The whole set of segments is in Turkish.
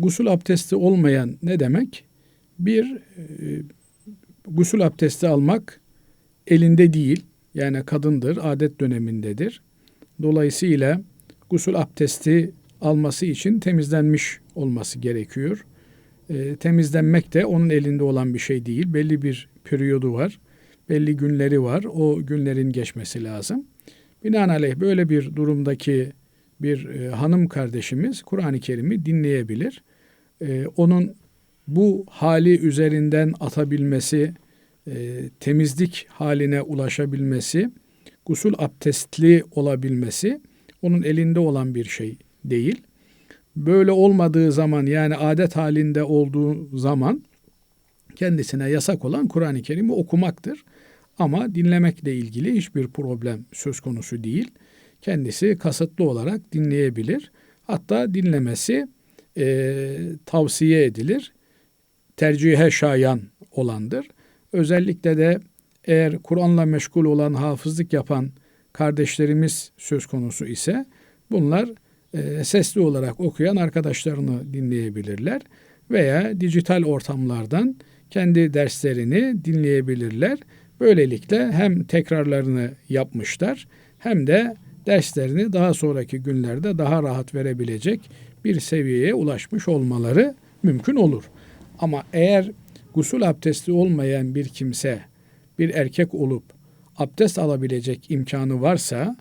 gusül abdesti olmayan ne demek? Bir, e, gusül abdesti almak elinde değil. Yani kadındır, adet dönemindedir. Dolayısıyla gusül abdesti alması için temizlenmiş olması gerekiyor. E, temizlenmek de onun elinde olan bir şey değil. Belli bir periyodu var. Belli günleri var. O günlerin geçmesi lazım. Binaenaleyh böyle bir durumdaki bir e, hanım kardeşimiz Kur'an-ı Kerim'i dinleyebilir. E, onun bu hali üzerinden atabilmesi, e, temizlik haline ulaşabilmesi, gusül abdestli olabilmesi onun elinde olan bir şey değil. Böyle olmadığı zaman yani adet halinde olduğu zaman kendisine yasak olan Kur'an-ı Kerim'i okumaktır. Ama dinlemekle ilgili hiçbir problem söz konusu değil. Kendisi kasıtlı olarak dinleyebilir. Hatta dinlemesi e, tavsiye edilir. Tercihe şayan olandır. Özellikle de eğer Kur'an'la meşgul olan, hafızlık yapan kardeşlerimiz söz konusu ise bunlar e, sesli olarak okuyan arkadaşlarını dinleyebilirler veya dijital ortamlardan kendi derslerini dinleyebilirler. Böylelikle hem tekrarlarını yapmışlar hem de derslerini daha sonraki günlerde daha rahat verebilecek bir seviyeye ulaşmış olmaları mümkün olur. Ama eğer gusül abdesti olmayan bir kimse bir erkek olup abdest alabilecek imkanı varsa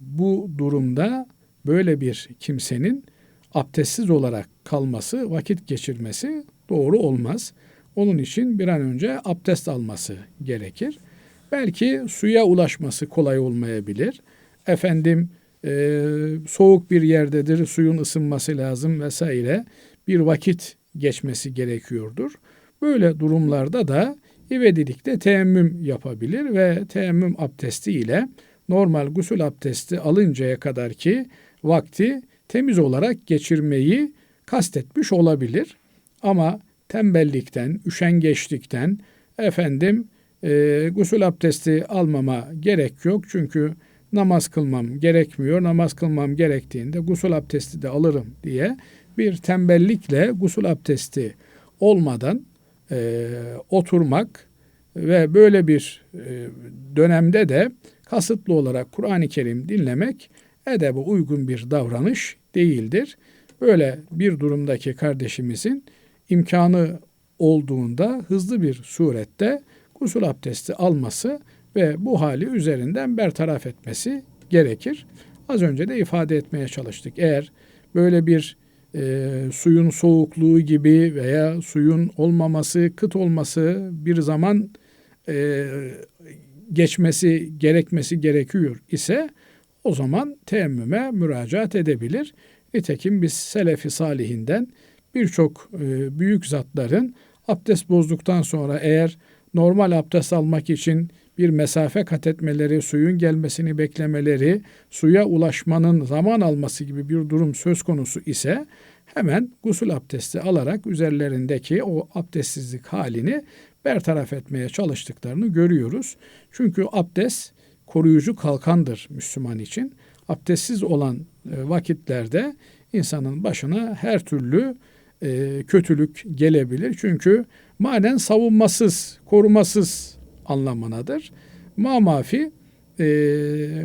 bu durumda böyle bir kimsenin abdestsiz olarak kalması, vakit geçirmesi doğru olmaz. Onun için bir an önce abdest alması gerekir. Belki suya ulaşması kolay olmayabilir. Efendim e, soğuk bir yerdedir, suyun ısınması lazım vesaire. Bir vakit geçmesi gerekiyordur. Böyle durumlarda da ivedilikle teemmüm yapabilir ve teemmüm abdesti ile normal gusül abdesti alıncaya kadar ki vakti temiz olarak geçirmeyi kastetmiş olabilir. Ama tembellikten, üşengeçlikten efendim e, gusül abdesti almama gerek yok. Çünkü namaz kılmam gerekmiyor. Namaz kılmam gerektiğinde gusül abdesti de alırım diye bir tembellikle gusül abdesti olmadan e, oturmak ve böyle bir e, dönemde de kasıtlı olarak Kur'an-ı Kerim dinlemek edebe uygun bir davranış değildir. Böyle bir durumdaki kardeşimizin imkanı olduğunda hızlı bir surette gusül abdesti alması ve bu hali üzerinden bertaraf etmesi gerekir. Az önce de ifade etmeye çalıştık. Eğer böyle bir e, suyun soğukluğu gibi veya suyun olmaması, kıt olması bir zaman e, geçmesi gerekmesi gerekiyor ise o zaman teemmüme müracaat edebilir. Nitekim biz Selefi Salihinden birçok e, büyük zatların abdest bozduktan sonra eğer normal abdest almak için bir mesafe kat etmeleri, suyun gelmesini beklemeleri, suya ulaşmanın zaman alması gibi bir durum söz konusu ise hemen gusül abdesti alarak üzerlerindeki o abdestsizlik halini bertaraf etmeye çalıştıklarını görüyoruz. Çünkü abdest koruyucu kalkandır Müslüman için. Abdestsiz olan e, vakitlerde insanın başına her türlü e, kötülük gelebilir. Çünkü manen savunmasız, korumasız anlamınadır. Mamafi e,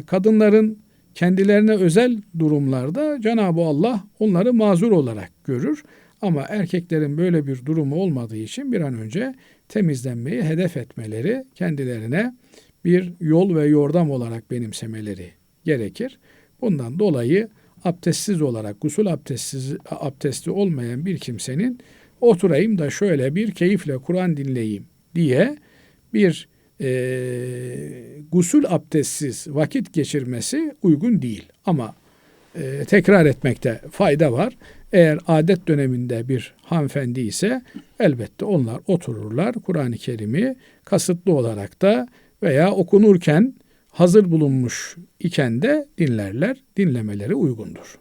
kadınların kendilerine özel durumlarda Cenab-ı Allah onları mazur olarak görür. Ama erkeklerin böyle bir durumu olmadığı için bir an önce temizlenmeyi hedef etmeleri, kendilerine bir yol ve yordam olarak benimsemeleri gerekir. Bundan dolayı abdestsiz olarak gusül abdestsiz, abdesti olmayan bir kimsenin oturayım da şöyle bir keyifle Kur'an dinleyeyim diye bir e, gusül abdestsiz vakit geçirmesi uygun değil. Ama e, tekrar etmekte fayda var. Eğer adet döneminde bir hanımefendi ise elbette onlar otururlar. Kur'an-ı Kerim'i kasıtlı olarak da veya okunurken hazır bulunmuş iken de dinlerler. Dinlemeleri uygundur.